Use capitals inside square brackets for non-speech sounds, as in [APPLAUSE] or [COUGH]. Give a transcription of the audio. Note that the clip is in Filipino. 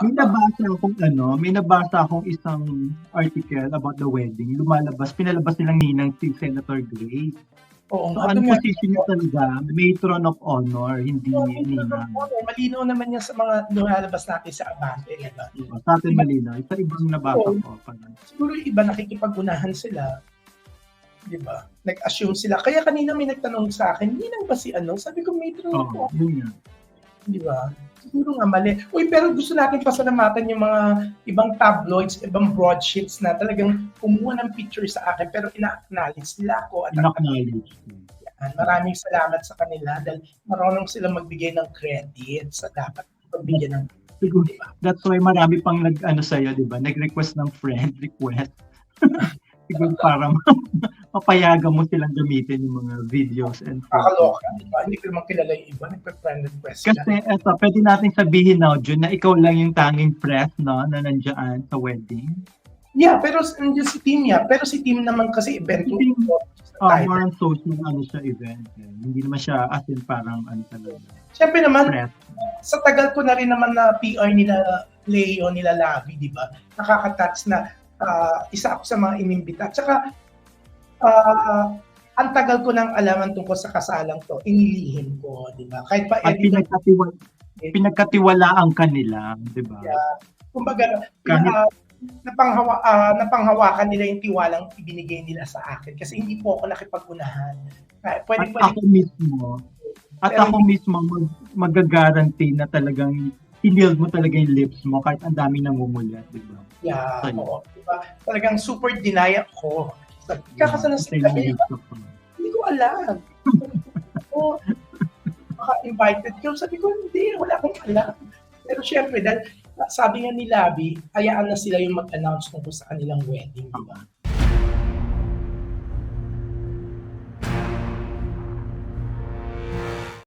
May nabasa akong ano, may nabasa akong isang article about the wedding. Lumalabas, pinalabas nilang ninang si Senator Grace. Oo So, Tumulong position niya talaga, matron of honor, hindi ninang. Malinaw naman yan sa mga lumalabas natin sa Abante. Diba? Diba? Sa atin malinaw. Isa ibang nabasa ko. Siguro iba nakikipag-unahan sila. Di ba? Nag-assume sila. Kaya kanina may nagtanong sa akin, ninang ba si ano? Sabi ko, may true oh, ako. yun. Di ba? Siguro nga mali. Uy, pero gusto natin pasalamatan yung mga ibang tabloids, ibang broadsheets na talagang kumuha ng picture sa akin pero ina-acknowledge nila ako at Inacknowledge. Yan. Maraming salamat sa kanila dahil marunong sila magbigay ng credit sa dapat pagbigyan ng Siguro, that's why marami pang nag, ano sa'yo, di ba? Nag-request ng friend request. [LAUGHS] Siguro para mapayagan mo silang gamitin yung mga videos and photos. kakaloka. Di ba? Hindi ko naman kilala yung iba. Nagpa-friend request. Kasi eto, pwede natin sabihin now, Jun, na ikaw lang yung tanging press, no, na nandiyan sa wedding. Yeah, pero nandiyan si Tim niya. Pero si Tim naman kasi event Si Tim, ko. Uh, more on social, ano siya, event. Eh. Hindi naman siya as in parang, ano talaga, Siyempre naman, press. sa tagal ko na rin naman na PR nila Leo, nila Lavi, di ba? Nakaka-touch na ah, isa ako sa mga inimbita. Tsaka, ah, ang tagal ko nang alaman tungkol sa kasalang to, inilihim ko, di ba? Kahit pa At pinagkatiwala, pinagkatiwalaan ka nila, di ba? Yeah. kumbaga, Kahit- ah, napanghawa, ah, napanghawakan nila yung tiwalang ibinigay nila sa akin kasi hindi po ako nakipag-unahan. Ah, Pwede, At pwede, ako mismo, at Pero ako mismo mag, mag-guarantee na talagang hinild mo talaga yung lips mo kahit ang dami namumulat, di ba? yeah, Sa'yo. oo, di ba? Talagang super deny ako. Kakasana sa Sa'yo kanya, yung gusto ko. hindi ko alam. [LAUGHS] o, baka invited ko. Sabi ko, hindi, wala akong alam. Pero syempre, dahil sabi nga ni Labi, hayaan na sila yung mag-announce tungkol sa kanilang wedding, di ba?